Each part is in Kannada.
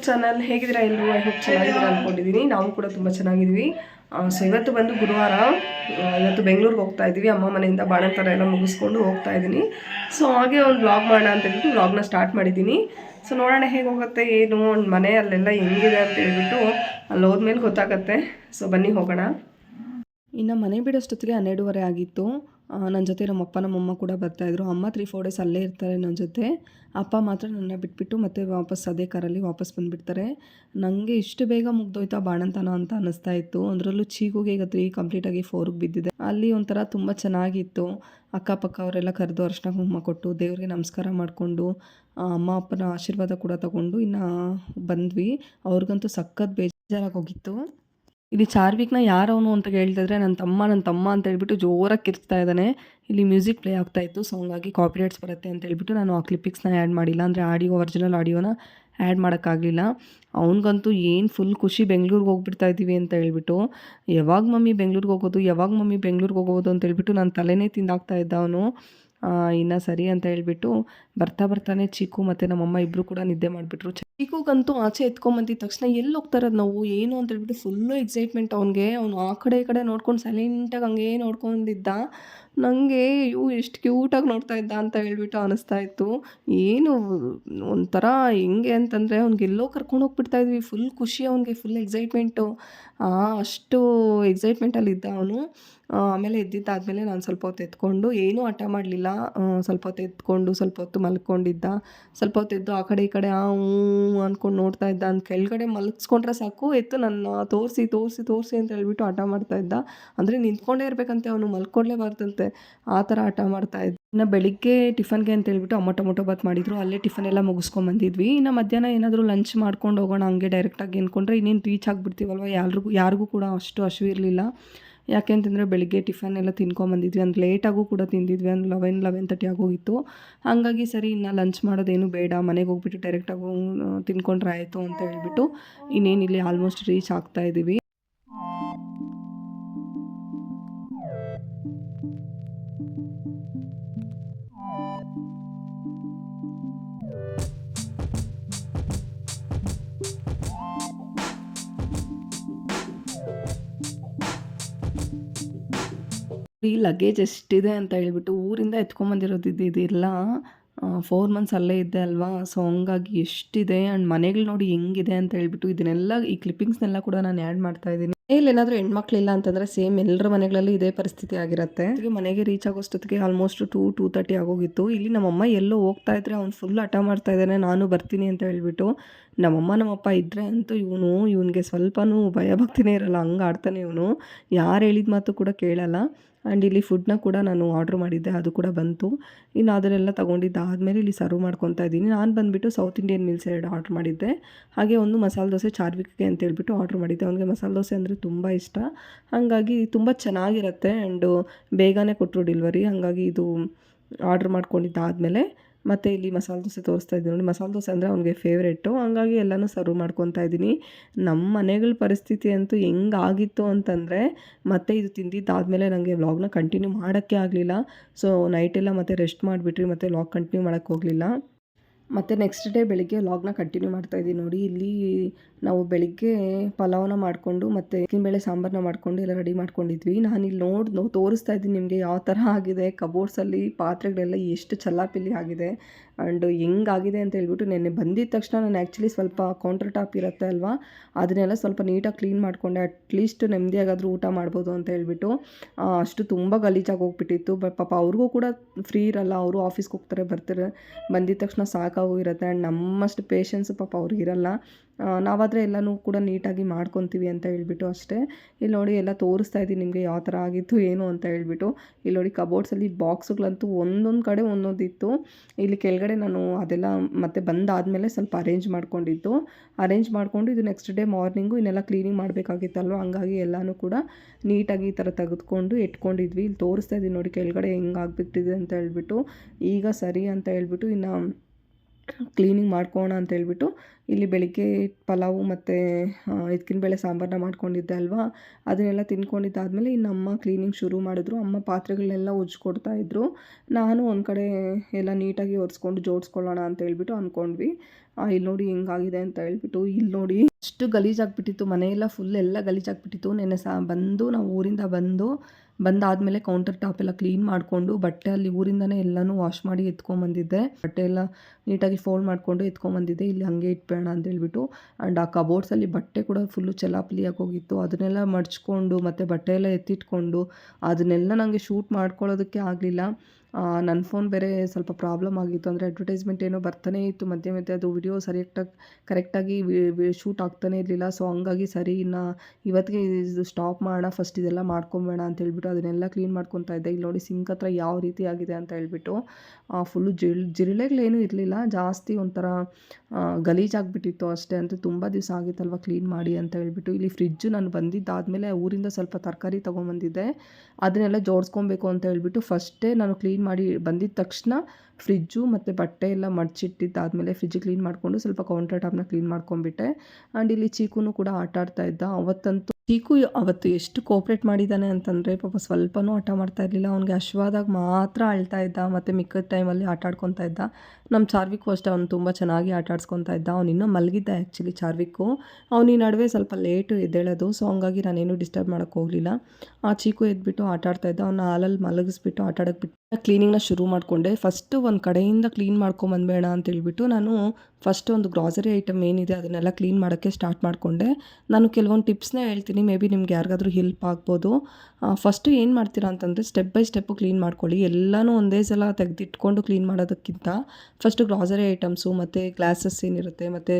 ಯೂಟ್ಯೂಬ್ ಚಾನಲ್ ಹೇಗಿದ್ದೀರಾ ಎಲ್ಲರೂ? ಐ ಹೋಪ್ ಚೆನ್ನಾಗಿದ್ದೀರಾ ಅಂದ್ಕೊಂಡಿದ್ದೀನಿ ನಾವು ಕೂಡ ತುಂಬ ಚೆನ್ನಾಗಿದ್ವಿ ಸೊ ಇವತ್ತು ಬಂದು ಗುರುವಾರ ಇವತ್ತು ಬೆಂಗಳೂರಿಗೆ ಹೋಗ್ತಾ ಇದ್ದೀವಿ ಅಮ್ಮ ಮನೆಯಿಂದ ಬಾಣಂತರ ಎಲ್ಲ ಮುಗಿಸ್ಕೊಂಡು ಹೋಗ್ತಾ ಇದ್ದೀನಿ ಸೊ ಹಾಗೆ ಒಂದು ವ್ಲಾಗ್ ಮಾಡೋಣ ಅಂತ ಹೇಳ್ಬಿಟ್ಟು ವ್ಲಾಗ್ನ ಸ್ಟಾರ್ಟ್ ಮಾಡಿದ್ದೀನಿ ಸೊ ನೋಡೋಣ ಹೇಗೆ ಹೋಗುತ್ತೆ, ಏನು, ಒಂದು ಮನೆ ಅಲ್ಲೆಲ್ಲ ಹೆಂಗಿದೆ ಅಂತ ಹೇಳ್ಬಿಟ್ಟು ಅಲ್ಲಿ ಹೋದ್ಮೇಲೆ ಗೊತ್ತಾಗತ್ತೆ. ಸೊ ಬನ್ನಿ ಹೋಗೋಣ. ಇನ್ನು ಮನೆ ಬಿಡೋಷ್ಟೊತ್ತಿಗೆ ಹನ್ನೆರಡುವರೆ ಆಗಿತ್ತು. ನನ್ನ ಜೊತೆ ನಮ್ಮ ಅಪ್ಪ, ನಮ್ಮಮ್ಮ ಕೂಡ ಬರ್ತಾಯಿದ್ರು ಅಮ್ಮ ತ್ರೀ ಫೋರ್ ಡೇಸ್ ಅಲ್ಲೇ ಇರ್ತಾರೆ ನನ್ನ ಜೊತೆ. ಅಪ್ಪ ಮಾತ್ರ ನನ್ನ ಬಿಟ್ಬಿಟ್ಟು ಮತ್ತೆ ವಾಪಸ್ ಅದೇ ಕಾರಲ್ಲಿ ವಾಪಸ್ ಬಂದುಬಿಡ್ತಾರೆ. ನನಗೆ ಇಷ್ಟು ಬೇಗ ಮುಗ್ದೋಯ್ತಾ ಬಾಣಂತನ ಅಂತ ಅನ್ನಿಸ್ತಾ ಇತ್ತು. ಅದರಲ್ಲೂ ಚೀಕುಗೆ ಈಗ ತ್ರೀ ಕಂಪ್ಲೀಟಾಗಿ ಫೋರ್ಗೆ ಬಿದ್ದಿದೆ. ಅಲ್ಲಿ ಒಂಥರ ತುಂಬ ಚೆನ್ನಾಗಿತ್ತು. ಅಕ್ಕಪಕ್ಕ ಅವರೆಲ್ಲ ಕರೆದು ಅರ್ಶನ ಕುಂಕುಮ ಕೊಟ್ಟು ದೇವರಿಗೆ ನಮಸ್ಕಾರ ಮಾಡಿಕೊಂಡು ಅಮ್ಮ ಅಪ್ಪನ ಆಶೀರ್ವಾದ ಕೂಡ ತಗೊಂಡು ಇನ್ನು ಬಂದ್ವಿ. ಅವ್ರಿಗಂತೂ ಸಖತ್ ಬೇಜಾರಾಗಿ ಹೋಗಿತ್ತು ಇಲ್ಲಿ ಚಾರ್ವಿಕ್ನ ಯಾರವನು ಅಂತ ಕೇಳ್ತಿದ್ರೆ ನನ್ನ ತಮ್ಮ ನನ್ನ ತಮ್ಮ ಅಂತ ಹೇಳ್ಬಿಟ್ಟು ಜೋರಾಗಿ ಕಿರ್ತಾ ಇದ್ದಾನೆ. ಇಲ್ಲಿ ಮ್ಯೂಸಿಕ್ ಪ್ಲೇ ಆಗ್ತಾ ಇತ್ತು ಸೊ ಹಂಗಾಗಿ ಕಾಪಿರೈಟ್ಸ್ ಬರುತ್ತೆ ಅಂತ ಹೇಳ್ಬಿಟ್ಟು ನಾನು ಆ ಕ್ಲಿಪಿಕ್ಸ್ನ ಆ್ಯಡ್ ಮಾಡಿಲ್ಲ. ಅಂದರೆ ಆಡಿಯೋ ಒರಿಜಿನಲ್ ಆಡಿಯೋನ ಆ್ಯಡ್ ಮಾಡೋಕ್ಕಾಗಲಿಲ್ಲ. ಅವನಿಗಂತೂ ಏನು ಫುಲ್ ಖುಷಿ ಬೆಂಗಳೂರಿಗೆ ಹೋಗ್ಬಿಡ್ತಾ ಇದ್ದೀವಿ ಅಂತ ಹೇಳ್ಬಿಟ್ಟು, ಯಾವಾಗ ಮಮ್ಮಿ ಬೆಂಗಳೂರಿಗೆ ಹೋಗೋದು, ಯಾವಾಗ ಮಮ್ಮಿ ಬೆಂಗಳೂರಿಗೆ ಹೋಗೋದು ಅಂತ ಹೇಳ್ಬಿಟ್ಟು ನಾನು ತಲೆನೇ ತಿಂದಾಗ್ತಾ ಇದ್ದ ಅವನು. ಇನ್ನು ಸರಿ ಅಂತ ಹೇಳ್ಬಿಟ್ಟು ಬರ್ತಾ ಬರ್ತಾನೆ ಚಿಕ್ಕು ಮತ್ತು ನಮ್ಮಮ್ಮ ಇಬ್ಬರು ಕೂಡ ನಿದ್ದೆ ಮಾಡಿಬಿಟ್ರು. ಚೀಕುಗಂತೂ ಆಚೆ ಎತ್ಕೊಂಬಂದಿದ ತಕ್ಷಣ ಎಲ್ಲಿ ಹೋಗ್ತಾರದು ನಾವು, ಏನು ಅಂತ ಹೇಳ್ಬಿಟ್ಟು ಫುಲ್ಲು ಎಕ್ಸೈಟ್ಮೆಂಟ್ ಅವ್ನಿಗೆ. ಅವನು ಆ ಕಡೆ ಈ ಕಡೆ ನೋಡ್ಕೊಂಡು ಸೈಲೆಂಟಾಗಿ ಹಂಗೆ ನೋಡ್ಕೊಂಡಿದ್ದ. ನನಗೆ ಇವು ಎಷ್ಟು ಕ್ಯೂಟಾಗಿ ನೋಡ್ತಾ ಇದ್ದ ಅಂತ ಹೇಳ್ಬಿಟ್ಟು ಅನಿಸ್ತಾ ಇತ್ತು. ಏನು ಒಂಥರ ಹೆಂಗೆ ಅಂತಂದರೆ ಅವ್ನಿಗೆ ಎಲ್ಲೋ ಕರ್ಕೊಂಡು ಹೋಗ್ಬಿಡ್ತಾ ಇದ್ವಿ. ಫುಲ್ ಖುಷಿ ಅವನಿಗೆ ಫುಲ್ ಎಕ್ಸೈಟ್ಮೆಂಟು ಅಷ್ಟು ಎಕ್ಸೈಟ್ಮೆಂಟಲ್ಲಿ ಇದ್ದ ಅವನು. ಆಮೇಲೆ ಎದ್ದಿದ್ದಾದಮೇಲೆ ನಾನು ಸ್ವಲ್ಪ ಹೊತ್ತು ಎತ್ಕೊಂಡು, ಏನೂ ಹಠ ಮಾಡಲಿಲ್ಲ. ಸ್ವಲ್ಪ ಹೊತ್ತು ಎತ್ಕೊಂಡು, ಸ್ವಲ್ಪ ಹೊತ್ತು ಮಲ್ಕೊಂಡಿದ್ದ. ಸ್ವಲ್ಪ ಹೊತ್ತು ಎದ್ದು ಆ ಕಡೆ ಈ ಕಡೆ, ಆ ಅಂದ್ಕೊಂಡು ನೋಡ್ತಾ ಇದ್ದ. ಅಂತ ಕೆಳಗಡೆ ಮಲಗಿಸ್ಕೊಂಡ್ರೆ ಸಾಕು. ಎತ್ತು ನನ್ನ ತೋರಿಸಿ ತೋರಿಸಿ ತೋರಿಸಿ ಅಂತ ಹೇಳ್ಬಿಟ್ಟು ಆಟ ಮಾಡ್ತಾ ಇದ್ದ. ಅಂದರೆ ನಿಂತ್ಕೊಂಡೇ ಇರಬೇಕಂತೆ ಅವನು, ಮಲ್ಕೊಡ್ಲೇಬಾರ್ದಂತೆ. ಆ ಥರ ಆಟ ಮಾಡ್ತಾ ಇದ್ದ. ಇನ್ನು ಬೆಳಿಗ್ಗೆ ಟಿಫನ್ಗೆ ಅಂತ ಹೇಳ್ಬಿಟ್ಟು ಅಮ್ಮ ಟೊಮೊಟೊ ಬಾತ್ ಮಾಡಿದ್ರು. ಅಲ್ಲೇ ಟಿಫನ್ ಎಲ್ಲ ಮುಗಿಸ್ಕೊಂಬಂದಿದ್ವಿ ಇನ್ನು ಮಧ್ಯಾಹ್ನ ಏನಾದರೂ ಲಂಚ್ ಮಾಡ್ಕೊಂಡು ಹೋಗೋಣ ಹಂಗೆ ಡೈರೆಕ್ಟಾಗಿ ಅಂದ್ಕೊಂಡ್ರೆ ಇನ್ನೇನು ರೀಚ್ ಆಗಿಬಿಡ್ತೀವಲ್ವ? ಯಾರಿಗೂ ಯಾರಿಗೂ ಕೂಡ ಅಷ್ಟು ಹಸಿವು ಇರಲಿಲ್ಲ. ಯಾಕೆ ಅಂತಂದರೆ ಬೆಳಿಗ್ಗೆ ಟಿಫನ್ ಎಲ್ಲ ತಿನ್ಕೊಂಬಂದಿದ್ವಿ. ಅಂದ್ರೆ ಲೇಟಾಗೂ ಕೂಡ ತಿಂದಿದ್ವಿ. ಅಂದ್ರೆ ಲೆವೆನ್ ಲೆವೆನ್ ತರ್ಟಿ ಆಗೋಗಿತ್ತು ಹಾಗಾಗಿ ಸರಿ, ಇನ್ನು ಲಂಚ್ ಮಾಡೋದೇನು ಬೇಡ. ಮನೆಗೆ ಹೋಗ್ಬಿಟ್ಟು ಡೈರೆಕ್ಟಾಗಿ ತಿನ್ಕೊಂಡ್ರೆ ಆಯಿತು ಅಂತ ಹೇಳ್ಬಿಟ್ಟು ಇನ್ನೇನು ಇಲ್ಲಿ ಆಲ್ಮೋಸ್ಟ್ ರೀಚ್ ಆಗ್ತಾ ಇದ್ದೀವಿ ಈ ಲಗೇಜ್ ಎಷ್ಟಿದೆ ಅಂತ ಹೇಳಿಬಿಟ್ಟು ಊರಿಂದ ಎತ್ಕೊಂಬಂದಿರೋದಿದ್ದು ಇದಿಲ್ಲ ಫೋರ್ ಮಂತ್ಸ್ ಅಲ್ಲೇ ಇದ್ದೆ ಅಲ್ವಾ? ಸೊ ಹಂಗಾಗಿ ಎಷ್ಟಿದೆ ಆ್ಯಂಡ್ ಮನೆಗಳು ನೋಡಿ ಹೆಂಗಿದೆ ಅಂತ ಹೇಳ್ಬಿಟ್ಟು ಇದನ್ನೆಲ್ಲ, ಈ ಕ್ಲಿಪ್ಪಿಂಗ್ಸ್ನೆಲ್ಲ ಕೂಡ ನಾನು ಆ್ಯಡ್ ಮಾಡ್ತಾ ಇದ್ದೀನಿ. ಏನಾದರೂ ಹೆಣ್ಮಕ್ಳಿಲ್ಲ ಅಂತಂದರೆ ಸೇಮ್ ಎಲ್ಲರ ಮನೆಗಳಲ್ಲಿ ಇದೇ ಪರಿಸ್ಥಿತಿ ಆಗಿರುತ್ತೆ. ಮನೆಗೆ ರೀಚ್ ಆಗೋಷ್ಟೊತ್ತಿಗೆ ಆಲ್ಮೋಸ್ಟ್ ಟೂ ಟೂ ತರ್ಟಿ ಆಗೋಗಿತ್ತು. ಇಲ್ಲಿ ನಮ್ಮಮ್ಮ ಎಲ್ಲೋ ಹೋಗ್ತಾ ಇದ್ರೆ ಅವ್ನು ಫುಲ್ ಹಠ ಮಾಡ್ತಾ ಇದ್ದಾನೆ, ನಾನು ಬರ್ತೀನಿ ಅಂತ ಹೇಳ್ಬಿಟ್ಟು ನಮ್ಮಮ್ಮ, ನಮ್ಮಪ್ಪ ಇದ್ದರೆ ಅಂತೂ ಇವನು, ಇವನಿಗೆ ಸ್ವಲ್ಪನೂ ಭಯಭಕ್ತಿನೇ ಇರಲ್ಲ, ಹಂಗೆ ಆಡ್ತಾನೆ ಇವನು. ಯಾರು ಹೇಳಿದ ಮಾತು ಕೂಡ ಕೇಳಲ್ಲ. ಆ್ಯಂಡ್ ಇಲ್ಲಿ ಫುಡ್ನ ಕೂಡ ನಾನು ಆರ್ಡ್ರ್ ಮಾಡಿದ್ದೆ, ಅದು ಕೂಡ ಬಂತು. ಇನ್ನು ಅದನ್ನೆಲ್ಲ ತೊಗೊಂಡಿದ್ದಾದಮೇಲೆ ಇಲ್ಲಿ ಸರ್ವ್ ಮಾಡ್ಕೊತಾ ಇದ್ದೀನಿ. ನಾನು ಬಂದುಬಿಟ್ಟು ಸೌತ್ ಇಂಡಿಯನ್ ಮೀಲ್ಸ್ ಎರಡು ಆರ್ಡ್ರ್ ಮಾಡಿದ್ದೆ. ಹಾಗೆ ಒಂದು ಮಸಾಲೆ ದೋಸೆ ಚಾರ್ವಿಕ್ಗೆ ಅಂತ ಹೇಳ್ಬಿಟ್ಟು ಆರ್ಡ್ರ್ ಮಾಡಿದ್ದೆ. ಅವನಿಗೆ ಮಸಾಲೆ ದೋಸೆ ಅಂದರೆ ತುಂಬ ಇಷ್ಟ. ಹಾಗಾಗಿ ತುಂಬ ಚೆನ್ನಾಗಿರುತ್ತೆ. ಆ್ಯಂಡು ಬೇಗನೆ ಕೊಟ್ಟರು ಡೆಲಿವರಿ. ಹಾಗಾಗಿ ಇದು ಆರ್ಡ್ರ್ ಮಾಡ್ಕೊಂಡಿದ್ದಾದಮೇಲೆ ಮತ್ತು ಇಲ್ಲಿ ಮಸಾಲೆ ದೋಸೆ ತೋರಿಸ್ತಾ ಇದ್ದೀನಿ ನೋಡಿ. ಮಸಾಲೆ ದೋಸೆ ಅಂದರೆ ಅವ್ನಿಗೆ ಫೇವ್ರೇಟು ಹಂಗಾಗಿ ಎಲ್ಲನೂ ಸರ್ವ್ ಮಾಡ್ಕೊತಾ ಇದ್ದೀನಿ. ನಮ್ಮ ಮನೆಗಳ ಪರಿಸ್ಥಿತಿ ಅಂತೂ ಹೆಂಗಾಗಿತ್ತು ಅಂತಂದರೆ, ಮತ್ತೆ ಇದು ತಿಂದಿದ್ದಾದಮೇಲೆ ನನಗೆ ವ್ಲಾಗ್ನ ಕಂಟಿನ್ಯೂ ಮಾಡೋಕ್ಕೆ ಆಗಲಿಲ್ಲ. ಸೊ ನೈಟೆಲ್ಲ ಮತ್ತೆ ರೆಸ್ಟ್ ಮಾಡಿಬಿಟ್ರಿ, ಮತ್ತು ವ್ಲಾಗ್ ಕಂಟಿನ್ಯೂ ಮಾಡೋಕ್ಕೆ ಹೋಗಲಿಲ್ಲ. ಮತ್ತು ನೆಕ್ಸ್ಟ್ ಡೇ ಬೆಳಿಗ್ಗೆ ವ್ಲಾಗ್ನ ಕಂಟಿನ್ಯೂ ಮಾಡ್ತಾ ಇದ್ದೀನಿ ನೋಡಿ. ಇಲ್ಲಿ ನಾವು ಬೆಳಿಗ್ಗೆ ಪಲಾವ್ನ ಮಾಡಿಕೊಂಡು ಮತ್ತು ಬೇಳೆ ಸಾಂಬಾರನ್ನ ಮಾಡ್ಕೊಂಡು ಎಲ್ಲ ರೆಡಿ ಮಾಡ್ಕೊಂಡಿದ್ವಿ. ನಾನು ಇಲ್ಲಿ ನೋಡಿ ತೋರಿಸ್ತಾ ಇದ್ದೀನಿ ನಿಮಗೆ ಯಾವ ಥರ ಆಗಿದೆ. ಕಬೋರ್ಡ್ಸಲ್ಲಿ ಪಾತ್ರೆಗಳೆಲ್ಲ ಎಷ್ಟು ಚಲ್ಲಾಪಿಲ್ಲಿ ಆಗಿದೆ ಆ್ಯಂಡ್ ಹೆಂಗಾಗಿದೆ ಅಂತ ಹೇಳ್ಬಿಟ್ಟು ನೆನ್ನೆ ಬಂದಿದ್ದ ತಕ್ಷಣ ನಾನು ಆ್ಯಕ್ಚುಲಿ ಸ್ವಲ್ಪ ಕೌಂಟರ್ ಟಾಪ್ ಇರುತ್ತೆ ಅಲ್ವಾ? ಅದನ್ನೆಲ್ಲ ಸ್ವಲ್ಪ ನೀಟಾಗಿ ಕ್ಲೀನ್ ಮಾಡಿಕೊಂಡೆ. ಅಟ್ಲೀಸ್ಟ್ ನೆಮ್ಮದಿಯಾಗಾದರೂ ಊಟ ಮಾಡ್ಬೋದು ಅಂತ ಹೇಳ್ಬಿಟ್ಟು ಅಷ್ಟು ತುಂಬ ಗಲೀಜಾಗಿ ಹೋಗ್ಬಿಟ್ಟಿತ್ತು. ಬಟ್ ಪಾಪ ಅವ್ರಿಗೂ ಕೂಡ ಫ್ರೀ ಇರಲ್ಲ. ಅವರು ಆಫೀಸ್ಗೆ ಹೋಗ್ತಾರೆ, ಬರ್ತಾರೆ. ಬಂದಿದ ತಕ್ಷಣ ಸಾಕಾಗೂ ಇರುತ್ತೆ. ಆ್ಯಂಡ್ ನಮ್ಮಷ್ಟು ಪೇಷನ್ಸ್ ಪಾಪ ಅವ್ರಿಗೆ ಇರಲ್ಲ. ನಾವಾದರೆ ಎಲ್ಲನೂ ಕೂಡ ನೀಟಾಗಿ ಮಾಡ್ಕೊತೀವಿ ಅಂತ ಹೇಳ್ಬಿಟ್ಟು ಅಷ್ಟೇ. ಇಲ್ಲಿ ನೋಡಿ ಎಲ್ಲ ತೋರಿಸ್ತಾ ಇದ್ದೀನಿ ನಿಮಗೆ ಯಾವ ಥರ ಆಗಿತ್ತು, ಏನು ಅಂತ ಹೇಳ್ಬಿಟ್ಟು. ಇಲ್ಲಿ ನೋಡಿ ಕಬೋರ್ಡ್ಸಲ್ಲಿ ಬಾಕ್ಸ್ಗಳಂತೂ ಒಂದೊಂದು ಕಡೆ ಒಂದೊಂದು ಇತ್ತು. ಇಲ್ಲಿ ಕೆಳಗಡೆ ನಾನು ಅದೆಲ್ಲ ಮತ್ತೆ ಬಂದಾದಮೇಲೆ ಸ್ವಲ್ಪ ಅರೇಂಜ್ ಮಾಡ್ಕೊಂಡಿದ್ದು. ಅರೇಂಜ್ ಮಾಡಿಕೊಂಡು ಇದು ನೆಕ್ಸ್ಟ್ ಡೇ ಮಾರ್ನಿಂಗು ಇನ್ನೆಲ್ಲ ಕ್ಲೀನಿಂಗ್ ಮಾಡಬೇಕಾಗಿತ್ತಲ್ವ? ಹಂಗಾಗಿ ಎಲ್ಲನೂ ಕೂಡ ನೀಟಾಗಿ ಈ ಥರ ತೆಗೆದುಕೊಂಡು ಇಟ್ಕೊಂಡಿದ್ವಿ. ಇಲ್ಲಿ ತೋರಿಸ್ತಾ ಇದ್ದೀನಿ ನೋಡಿ ಕೆಳಗಡೆ ಹೆಂಗೆ ಆಗಿಬಿಟ್ಟಿದೆ ಅಂತ ಹೇಳ್ಬಿಟ್ಟು. ಈಗ ಸರಿ ಅಂತ ಹೇಳ್ಬಿಟ್ಟು ಇನ್ನು ಕ್ಲೀನಿಂಗ್ ಮಾಡ್ಕೋಣ ಅಂತ ಹೇಳ್ಬಿಟ್ಟು ಇಲ್ಲಿ ಬೆಳಿಗ್ಗೆ ಪಲಾವು ಮತ್ತು ಇದಕ್ಕಿನ ಬೇಳೆ ಸಾಂಬಾರನ್ನ ಮಾಡ್ಕೊಂಡಿದ್ದೆ ಅಲ್ವಾ? ಅದನ್ನೆಲ್ಲ ತಿನ್ಕೊಂಡಿದ್ದಾದಮೇಲೆ ಇನ್ನು ಅಮ್ಮ ಕ್ಲೀನಿಂಗ್ ಶುರು ಮಾಡಿದ್ರು. ಅಮ್ಮ ಪಾತ್ರೆಗಳನ್ನೆಲ್ಲ ಉಜ್ಜಿಕೊಡ್ತಾ ಇದ್ದರು ನಾನು ಒಂದು ಕಡೆ ಎಲ್ಲ ನೀಟಾಗಿ ಒರೆಸ್ಕೊಂಡು ಜೋಡಿಸ್ಕೊಳ್ಳೋಣ ಅಂತ ಹೇಳ್ಬಿಟ್ಟು ಅಂದ್ಕೊಂಡ್ವಿ ಇಲ್ಲಿ ನೋಡಿ ಹಿಂಗಾಗಿದೆ ಅಂತ ಹೇಳ್ಬಿಟ್ಟು ಇಲ್ಲಿ ನೋಡಿ ಅಷ್ಟು ಗಲೀಜಾಗ್ಬಿಟ್ಟಿತ್ತು. ಮನೆಯೆಲ್ಲ ಫುಲ್ ಎಲ್ಲ ಗಲೀಜಾಗಿಬಿಟ್ಟಿತ್ತು. ನೆನ್ನೆ ಸಾ ಬಂದು ನಾವು ಊರಿಂದ ಬಂದು ಬಂದಾದಮೇಲೆ ಕೌಂಟರ್ ಟಾಪ್ ಎಲ್ಲ ಕ್ಲೀನ್ ಮಾಡಿಕೊಂಡು ಬಟ್ಟೆ ಅಲ್ಲಿ ಊರಿಂದನೇ ಎಲ್ಲನೂ ವಾಶ್ ಮಾಡಿ ಎತ್ಕೊಂಬಂದಿದ್ದೆ. ಬಟ್ಟೆ ಎಲ್ಲ ನೀಟಾಗಿ ಫೋಲ್ಡ್ ಮಾಡಿಕೊಂಡು ಎತ್ಕೊಂಬಂದಿದ್ದೆ. ಇಲ್ಲಿ ಹಾಗೆ ಇಟ್ಬೇಡ ಅಂತ ಹೇಳ್ಬಿಟ್ಟು. ಆ್ಯಂಡ್ ಆ ಕಬೋರ್ಡ್ಸಲ್ಲಿ ಬಟ್ಟೆ ಕೂಡ ಫುಲ್ಲು ಚಲಾಪಲಿಯಾಗಿ ಹೋಗಿತ್ತು. ಅದನ್ನೆಲ್ಲ ಮಡ್ಚ್ಕೊಂಡು ಮತ್ತು ಬಟ್ಟೆ ಎಲ್ಲ ಎತ್ತಿಟ್ಕೊಂಡು ಅದನ್ನೆಲ್ಲ ನನಗೆ ಶೂಟ್ ಮಾಡ್ಕೊಳ್ಳೋದಕ್ಕೆ ಆಗಲಿಲ್ಲ. ನನ್ನ ಫೋನ್ ಬೇರೆ ಸ್ವಲ್ಪ ಪ್ರಾಬ್ಲಮ್ ಆಗಿತ್ತು. ಅಂದರೆ ಅಡ್ವರ್ಟೈಸ್ಮೆಂಟ್ ಏನೋ ಬರ್ತಾನೆ ಇತ್ತು. ಮಧ್ಯೆ ಮಧ್ಯೆ ಅದು ವಿಡಿಯೋ ಸರಿಯಾಗಿ ಕರೆಕ್ಟಾಗಿ ಶೂಟ್ ಆಗ್ತಾನೆ ಇರಲಿಲ್ಲ. ಸೊ ಹಂಗಾಗಿ ಸರಿ, ಇನ್ನು ಇವತ್ತಿಗೆ ಇದು ಸ್ಟಾಪ್ ಮಾಡೋಣ. ಫಸ್ಟ್ ಇದೆಲ್ಲ ಮಾಡ್ಕೊಂಬೇಡ ಅಂತ ಹೇಳ್ಬಿಟ್ಟು ಅದನ್ನೆಲ್ಲ ಕ್ಲೀನ್ ಮಾಡ್ಕೊತಾ ಇದ್ದೆ. ಇಲ್ಲಿ ನೋಡಿ ಸಿಂಕ್ ಹತ್ರ ಯಾವ ರೀತಿ ಆಗಿದೆ ಅಂತ ಹೇಳ್ಬಿಟ್ಟು ಫುಲ್ಲು ಜಿರಳೆಗಳೇನೂ ಇರಲಿಲ್ಲ. ಜಾಸ್ತಿ ಒಂಥರ ಗಲೀಜಾಗಿಬಿಟ್ಟಿತ್ತು ಅಷ್ಟೇ. ಅಂತ ತುಂಬ ದಿವಸ ಆಗಿತ್ತಲ್ವ ಕ್ಲೀನ್ ಮಾಡಿ ಅಂತ ಹೇಳ್ಬಿಟ್ಟು. ಇಲ್ಲಿ ಫ್ರಿಜ್ಜು ನಾನು ಬಂದಿದ್ದಾದಮೇಲೆ ಊರಿಂದ ಸ್ವಲ್ಪ ತರಕಾರಿ ತೊಗೊಂಬಂದಿದ್ದೆ. ಅದನ್ನೆಲ್ಲ ಜೋಡಿಸ್ಕೊಬೇಕು ಅಂತ ಹೇಳ್ಬಿಟ್ಟು ಫಸ್ಟೇ ನಾನು ಕ್ಲೀನ್ ಮಾಡಿ ಬಂದಿದ್ದ ತಕ್ಷಣ ಫ್ರಿಜ್ಜು ಮತ್ತು ಬಟ್ಟೆ ಎಲ್ಲ ಮಡ್ಚಿಟ್ಟಿದ್ದಾದಮೇಲೆ ಫ್ರಿಜ್ ಕ್ಲೀನ್ ಮಾಡಿಕೊಂಡು ಸ್ವಲ್ಪ ಕೌಂಟರ್ ಟಾಪ್ನ ಕ್ಲೀನ್ ಮಾಡ್ಕೊಂಬಿಟ್ಟೆ ಆ್ಯಂಡ್ ಇಲ್ಲಿ ಚೀಕುನು ಕೂಡ ಆಟ ಆಡ್ತಾ ಇದ್ದ. ಅವತ್ತಂತೂ ಚೀಕು ಅವತ್ತು ಎಷ್ಟು ಕೋಪ್ರೇಟ್ ಮಾಡಿದ್ದಾನೆ ಅಂತಂದರೆ ಪಾಪ ಸ್ವಲ್ಪನೂ ಆಟ ಮಾಡ್ತಾ ಇರಲಿಲ್ಲ. ಅವ್ನಿಗೆ ಅಶ್ವಾದಾಗ ಮಾತ್ರ ಅಳ್ತಾ ಇದ್ದ, ಮತ್ತು ಮಿಕ್ಕದ ಟೈಮಲ್ಲಿ ಆಟ ಆಡ್ಕೊತಾ ಇದ್ದ. ನಮ್ಮ ಚಾರ್ವಿಕ್ಕು ಅಷ್ಟೇ, ಅವ್ನು ತುಂಬ ಚೆನ್ನಾಗಿ ಆಟ ಆಡ್ಸ್ಕೊತಾ ಇದ್ದ. ಅವ್ನು ಇನ್ನೂ ಮಲಗಿದ್ದ ಆ್ಯಕ್ಚುಲಿ ಚಾರ್ವಿಕ್ಕು ಅವನು ಈ ನಡುವೆ ಸ್ವಲ್ಪ ಲೇಟು ಎದ್ದೇಳೋದು ಸೊ ಹಂಗಾಗಿ ನಾನೇನು ಡಿಸ್ಟರ್ಬ್ ಮಾಡೋಕ್ಕೆ ಹೋಗಲಿಲ್ಲ. ಆ ಚೀಕು ಎದ್ಬಿಟ್ಟು ಆಟ ಆಡ್ತಾ ಇದ್ದ. ಅವ್ನ ಹಾಲಲ್ಲಿ ಮಲಗಿಸ್ಬಿಟ್ಟು, ಆಟ ಆಡೋಕ್ಕೆ ಬಿಟ್ಟು ಕ್ಲೀನಿಂಗ್ನ ಶುರು ಮಾಡಿಕೊಂಡೆ. ಫಸ್ಟು ಒಂದು ಕಡೆಯಿಂದ ಕ್ಲೀನ್ ಮಾಡ್ಕೊಂಬಂದ್ಬೇಡ ಅಂತೇಳ್ಬಿಟ್ಟು ನಾನು ಫಸ್ಟ್ ಒಂದು ಗ್ರಾಸರಿ ಐಟಮ್ ಏನಿದೆ ಅದನ್ನೆಲ್ಲ ಕ್ಲೀನ್ ಮಾಡೋಕ್ಕೆ ಸ್ಟಾರ್ಟ್ ಮಾಡಿಕೊಂಡೆ. ನಾನು ಕೆಲವೊಂದು ಟಿಪ್ಸ್ನ ಹೇಳ್ತೀನಿ. ಮೇ ಬಿ ನಿಮ್ಗೆ ಯಾರಿಗಾದ್ರೂ ಹೆಲ್ಪ್ ಆಗ್ಬೋದು. ಫಸ್ಟು ಏನು ಮಾಡ್ತೀರಾ ಅಂತಂದರೆ ಸ್ಟೆಪ್ ಬೈ ಸ್ಟೆಪ್ಪು ಕ್ಲೀನ್ ಮಾಡ್ಕೊಳ್ಳಿ. ಎಲ್ಲನೂ ಒಂದೇ ಸಲ ತೆಗೆದಿಟ್ಕೊಂಡು ಕ್ಲೀನ್ ಮಾಡೋದಕ್ಕಿಂತ ಫಸ್ಟು ಗ್ರಾಸರಿ ಐಟಮ್ಸು ಮತ್ತು ಗ್ಲಾಸಸ್ ಏನಿರುತ್ತೆ, ಮತ್ತು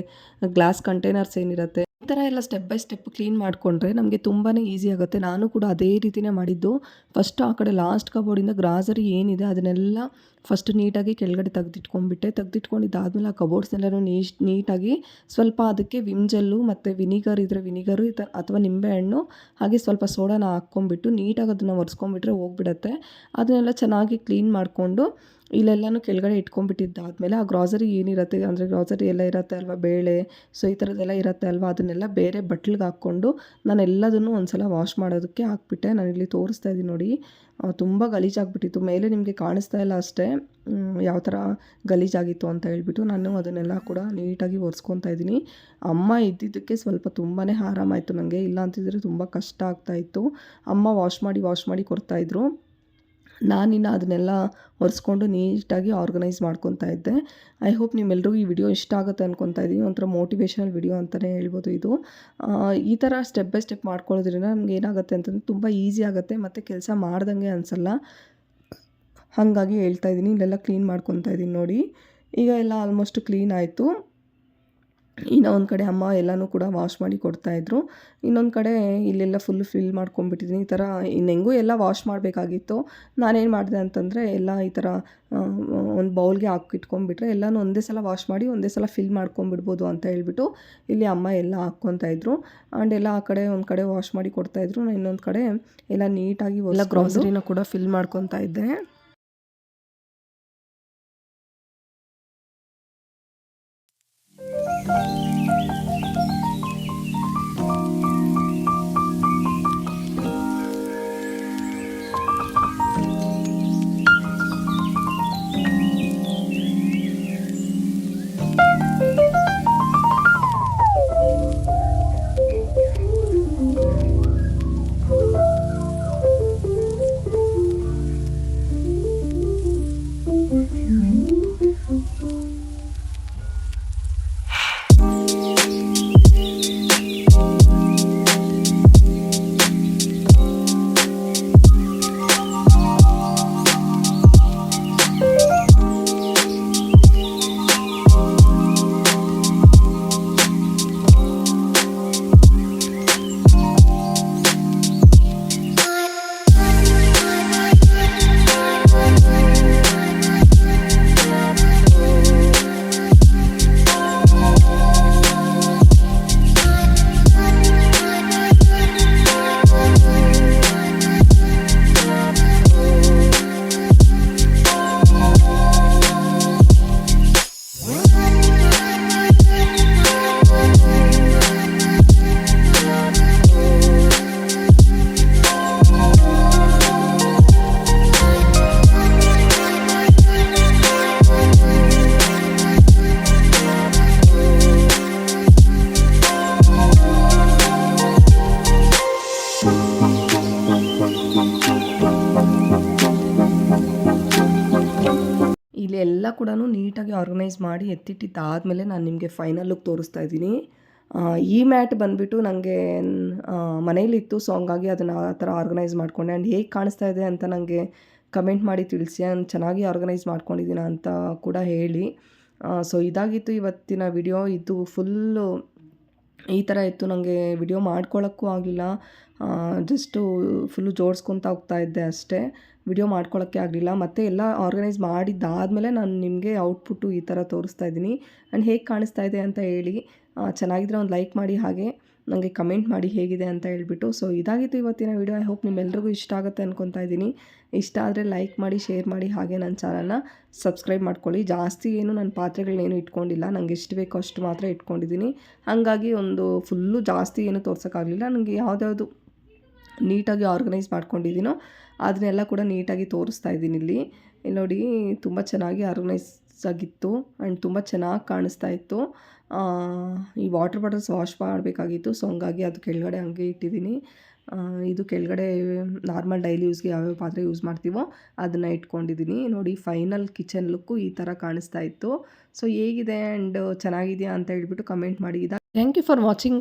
ಗ್ಲಾಸ್ ಕಂಟೈನರ್ಸ್ ಏನಿರುತ್ತೆ ಈ ಥರ ಎಲ್ಲ ಸ್ಟೆಪ್ ಬೈ ಸ್ಟೆಪ್ ಕ್ಲೀನ್ ಮಾಡಿಕೊಂಡ್ರೆ ನಮಗೆ ತುಂಬಾ ಈಸಿ ಆಗುತ್ತೆ. ನಾನು ಕೂಡ ಅದೇ ರೀತಿಯೇ ಮಾಡಿದ್ದು. ಫಸ್ಟ್ ಆ ಕಡೆ ಲಾಸ್ಟ್ ಕಬೋರ್ಡಿಂದ ಗ್ರಾಸರಿ ಏನಿದೆ ಅದನ್ನೆಲ್ಲ ಫಸ್ಟ್ ನೀಟಾಗಿ ಕೆಳಗಡೆ ತೆಗೆದಿಟ್ಕೊಂಡ್ಬಿಟ್ಟೆ. ತೆಗೆದಿಟ್ಕೊಂಡಿದ್ದಾದ್ಮೇಲೆ ಆ ಕಬೋರ್ಡ್ಸ್ನೆಲ್ಲನೂ ನೀಶ್ ನೀಟಾಗಿ ಸ್ವಲ್ಪ ಅದಕ್ಕೆ ವಿಮ್ ಜೆಲ್ಲು ಮತ್ತು ವಿನಿಗರ್ ಇದ್ದರೆ ವಿನಿಗರು ಈ ಥರ ಅಥವಾ ನಿಂಬೆಹಣ್ಣು ಹಾಗೆ ಸ್ವಲ್ಪ ಸೋಡಾನ ಹಾಕ್ಕೊಂಡ್ಬಿಟ್ಟು ನೀಟಾಗಿ ಅದನ್ನು ಒರೆಸ್ಕೊಂಬಿಟ್ರೆ ಹೋಗ್ಬಿಡತ್ತೆ. ಅದನ್ನೆಲ್ಲ ಚೆನ್ನಾಗಿ ಕ್ಲೀನ್ ಮಾಡಿಕೊಂಡು ಇಲ್ಲೆಲ್ಲನೂ ಕೆಳಗಡೆ ಇಟ್ಕೊಂಡ್ಬಿಟ್ಟಿದ್ದಾದಮೇಲೆ ಆ ಗ್ರಾಸರಿ ಏನಿರುತ್ತೆ, ಅಂದರೆ ಗ್ರಾಸರಿ ಎಲ್ಲ ಇರುತ್ತೆ ಅಲ್ವಾ, ಬೇಳೆ, ಸೊ ಈ ಥರದ್ದೆಲ್ಲ ಇರುತ್ತೆ ಅಲ್ವಾ, ಅದನ್ನೆಲ್ಲ ಬೇರೆ ಬಟ್ಲಿಗೆ ಹಾಕ್ಕೊಂಡು ನಾನು ಎಲ್ಲದನ್ನು ಒಂದು ಸಲ ವಾಶ್ ಮಾಡೋದಕ್ಕೆ ಹಾಕ್ಬಿಟ್ಟೆ. ನಾನು ಇಲ್ಲಿ ತೋರಿಸ್ತಾ ಇದ್ದೀನಿ ನೋಡಿ. ತುಂಬ ಗಲೀಜಾಗ್ಬಿಟ್ಟಿತ್ತು. ಮೇಲೆ ನಿಮಗೆ ಕಾಣಿಸ್ತಾ ಇಲ್ಲ ಅಷ್ಟೇ. ಯಾವ ಥರ ಗಲೀಜಾಗಿತ್ತು ಅಂತ ಹೇಳ್ಬಿಟ್ಟು ನಾನು ಅದನ್ನೆಲ್ಲ ಕೂಡ ನೀಟಾಗಿ ಒರೆಸ್ಕೊತಾ ಇದ್ದೀನಿ. ಅಮ್ಮ ಇದ್ದಿದ್ದಕ್ಕೆ ಸ್ವಲ್ಪ ತುಂಬಾ ಆರಾಮಾಯಿತು ನನಗೆ ಇಲ್ಲ ಅಂತಿದ್ರೆ ತುಂಬ ಕಷ್ಟ ಆಗ್ತಾಯಿತ್ತು ಅಮ್ಮ ವಾಶ್ ಮಾಡಿ ವಾಶ್ ಮಾಡಿ ಕೊಡ್ತಾಯಿದ್ರು ನಾನಿನ್ನು ಅದನ್ನೆಲ್ಲ ಒರೆಸ್ಕೊಂಡು ನೀಟಾಗಿ ಆರ್ಗನೈಸ್ ಮಾಡ್ಕೊತಾ ಇದ್ದೆ. ಐ ಹೋಪ್ ನಿಮ್ಮೆಲ್ರಿಗೂ ಈ ವಿಡಿಯೋ ಇಷ್ಟ ಆಗುತ್ತೆ ಅನ್ಕೊತಾ ಇದ್ದೀನಿ. ಒಂಥರ ಮೋಟಿವೇಶನಲ್ ವಿಡಿಯೋ ಅಂತಲೇ ಹೇಳ್ಬೋದು ಇದು. ಈ ಥರ ಸ್ಟೆಪ್ ಬೈ ಸ್ಟೆಪ್ ಮಾಡ್ಕೊಳ್ಳೋದ್ರಿಂದ ನಮ್ಗೆ ಏನಾಗುತ್ತೆ ಅಂತಂದರೆ ತುಂಬ ಈಸಿ ಆಗುತ್ತೆ. ಮತ್ತು ಕೆಲಸ ಮಾಡ್ದಂಗೆ ಅನಿಸಲ್ಲ. ಹಾಗಾಗಿ ಹೇಳ್ತಾ ಇದ್ದೀನಿ. ಇಲ್ಲೆಲ್ಲ ಕ್ಲೀನ್ ಮಾಡ್ಕೊತಾ ಇದ್ದೀನಿ ನೋಡಿ. ಈಗ ಎಲ್ಲ ಆಲ್ಮೋಸ್ಟ್ ಕ್ಲೀನ್ ಆಯಿತು. ಇನ್ನು ಒಂದು ಕಡೆ ಅಮ್ಮ ಎಲ್ಲನೂ ಕೂಡ ವಾಶ್ ಮಾಡಿ ಕೊಡ್ತಾಯಿದ್ರು ಇನ್ನೊಂದು ಕಡೆ ಇಲ್ಲೆಲ್ಲ ಫುಲ್ ಫಿಲ್ ಮಾಡ್ಕೊಂಡ್ಬಿಟ್ಟಿದ್ದೀನಿ ಈ ಥರ ಇನ್ನೆಂಗೂ ಎಲ್ಲ ವಾಶ್ ಮಾಡಬೇಕಾಗಿತ್ತು. ನಾನೇನು ಮಾಡಿದೆ ಅಂತಂದರೆ ಎಲ್ಲ ಈ ಥರ ಒಂದು ಬೌಲ್ಗೆ ಹಾಕಿಟ್ಕೊಂಡ್ಬಿಟ್ರೆ ಎಲ್ಲನೂ ಒಂದೇ ಸಲ ವಾಶ್ ಮಾಡಿ ಒಂದೇ ಸಲ ಫಿಲ್ ಮಾಡ್ಕೊಂಡ್ಬಿಡ್ಬೋದು ಅಂತ ಹೇಳ್ಬಿಟ್ಟು ಇಲ್ಲಿ ಅಮ್ಮ ಎಲ್ಲ ಹಾಕ್ಕೊತಾ ಇದ್ರು. ಆ್ಯಂಡ್ ಎಲ್ಲ ಆ ಕಡೆ ಒಂದು ಕಡೆ ವಾಶ್ ಮಾಡಿ ಕೊಡ್ತಾಯಿದ್ರು ನಾನು ಇನ್ನೊಂದು ಕಡೆ ಎಲ್ಲ ನೀಟಾಗಿ ಎಲ್ಲ ಗ್ರಾಸರಿನ ಕೂಡ ಫಿಲ್ ಮಾಡ್ಕೊತಾ ಇದ್ದೆ. ಕೂಡ ನೀಟಾಗಿ ಆರ್ಗನೈಸ್ ಮಾಡಿ ಎತ್ತಿಟ್ಟಿದ್ದಾದಮೇಲೆ ನಾನು ನಿಮಗೆ ಫೈನಲ್ ಲುಕ್ ತೋರಿಸ್ತಾ ಇದ್ದೀನಿ. ಈ ಮ್ಯಾಟ್ ಬಂದುಬಿಟ್ಟು ನನಗೆ ಮನೇಲಿತ್ತು ಸೊ ಹಂಗಾಗಿ ಅದನ್ನು ಆ ಥರ ಆರ್ಗನೈಸ್ ಮಾಡಿಕೊಂಡೆ. ಆ್ಯಂಡ್ ಹೇಗೆ ಕಾಣಿಸ್ತಾ ಇದೆ ಅಂತ ನನಗೆ ಕಮೆಂಟ್ ಮಾಡಿ ತಿಳಿಸಿ ಆ್ಯಂಡ್ ಚೆನ್ನಾಗಿ ಆರ್ಗನೈಸ್ ಮಾಡ್ಕೊಂಡಿದ್ದೀನ ಅಂತ ಕೂಡ ಹೇಳಿ. ಸೊ ಇದಾಗಿತ್ತು ಇವತ್ತಿನ ವಿಡಿಯೋ ಇದು ಫುಲ್ಲು ಈ ಥರ ಇತ್ತು. ನನಗೆ ವಿಡಿಯೋ ಮಾಡ್ಕೊಳ್ಳೋಕ್ಕೂ ಆಗಲಿಲ್ಲ ಜಸ್ಟು ಫುಲ್ಲು ಜೋಡಿಸ್ಕೊತಾ ಹೋಗ್ತಾ ಇದ್ದೆ ಅಷ್ಟೇ. ವಿಡಿಯೋ ಮಾಡ್ಕೊಳ್ಳೋಕ್ಕೆ ಆಗಲಿಲ್ಲ ಮತ್ತು ಎಲ್ಲ ಆರ್ಗನೈಸ್ ಮಾಡಿದ್ದಾದಮೇಲೆ ನಾನು ನಿಮಗೆ ಔಟ್ಪುಟ್ಟು ಈ ಥರ ತೋರಿಸ್ತಾ ಇದ್ದೀನಿ. ಆ್ಯಂಡ್ ಹೇಗೆ ಕಾಣಿಸ್ತಾ ಇದೆ ಅಂತ ಹೇಳಿ. ಚೆನ್ನಾಗಿದ್ರೆ ಒಂದು ಲೈಕ್ ಮಾಡಿ ಹಾಗೆ. ನನಗೆ ಕಮೆಂಟ್ ಮಾಡಿ ಹೇಗಿದೆ ಅಂತ ಹೇಳ್ಬಿಟ್ಟು. ಸೊ ಇದಾಗಿತ್ತು ಇವತ್ತಿನ ವಿಡಿಯೋ ಐ ಹೋಪ್ ನಿಮ್ಮೆಲ್ರಿಗೂ ಇಷ್ಟ ಆಗುತ್ತೆ ಅನ್ಕೊತಾ ಇದ್ದೀನಿ. ಇಷ್ಟ ಆದರೆ ಲೈಕ್ ಮಾಡಿ ಶೇರ್ ಮಾಡಿ, ಹಾಗೆ ನನ್ನ ಚಾನಲ್ನ ಸಬ್ಸ್ಕ್ರೈಬ್ ಮಾಡ್ಕೊಳ್ಳಿ. ಜಾಸ್ತಿ ಏನು ನನ್ನ ಪಾತ್ರೆಗಳನ್ನೇನು ಇಟ್ಕೊಂಡಿಲ್ಲ. ನನಗೆ ಎಷ್ಟು ಬೇಕೋ ಅಷ್ಟು ಮಾತ್ರ ಇಟ್ಕೊಂಡಿದ್ದೀನಿ. ಹಾಗಾಗಿ ಒಂದು ಫುಲ್ಲು ಜಾಸ್ತಿ ಏನು ತೋರ್ಸೋಕ್ಕಾಗಲಿಲ್ಲ. ನನಗೆ ಯಾವುದ್ಯಾವುದು ನೀಟಾಗಿ ಆರ್ಗನೈಸ್ ಮಾಡ್ಕೊಂಡಿದ್ದೀನೋ, ಅದನ್ನೆಲ್ಲ ಕೂಡ ನೀಟಾಗಿ ತೋರಿಸ್ತಾ ಇದ್ದೀನಿ ಇಲ್ಲಿ. ನೋಡಿ ತುಂಬ ಚೆನ್ನಾಗಿ ಆರ್ಗನೈಸ್ ಆಗಿತ್ತು ಆ್ಯಂಡ್ ತುಂಬ ಚೆನ್ನಾಗಿ ಕಾಣಿಸ್ತಾ ಇತ್ತು. ಈ ವಾಟರ್ ಬಾಟಲ್ಸ್ ವಾಶ್ ಮಾಡಬೇಕಾಗಿತ್ತು. ಸೊ ಹಂಗಾಗಿ ಅದು ಕೆಳಗಡೆ ಹಂಗೆ ಇಟ್ಟಿದ್ದೀನಿ. ಇದು ಕೆಳಗಡೆ ನಾರ್ಮಲ್ ಡೈಲಿ ಯೂಸ್ಗೆ ಯಾವ್ಯಾವ ಪಾತ್ರೆ ಯೂಸ್ ಮಾಡ್ತೀವೋ ಅದನ್ನು ಇಟ್ಕೊಂಡಿದ್ದೀನಿ. ನೋಡಿ ಫೈನಲ್ ಕಿಚನ್ ಲುಕ್ಕು ಈ ಥರ ಕಾಣಿಸ್ತಾ ಇತ್ತು. ಸೊ ಹೇಗಿದೆ ಆ್ಯಂಡ್ ಚೆನ್ನಾಗಿದೆಯಾ ಅಂತ ಹೇಳ್ಬಿಟ್ಟು ಕಮೆಂಟ್ ಮಾಡಿ. Thank you for watching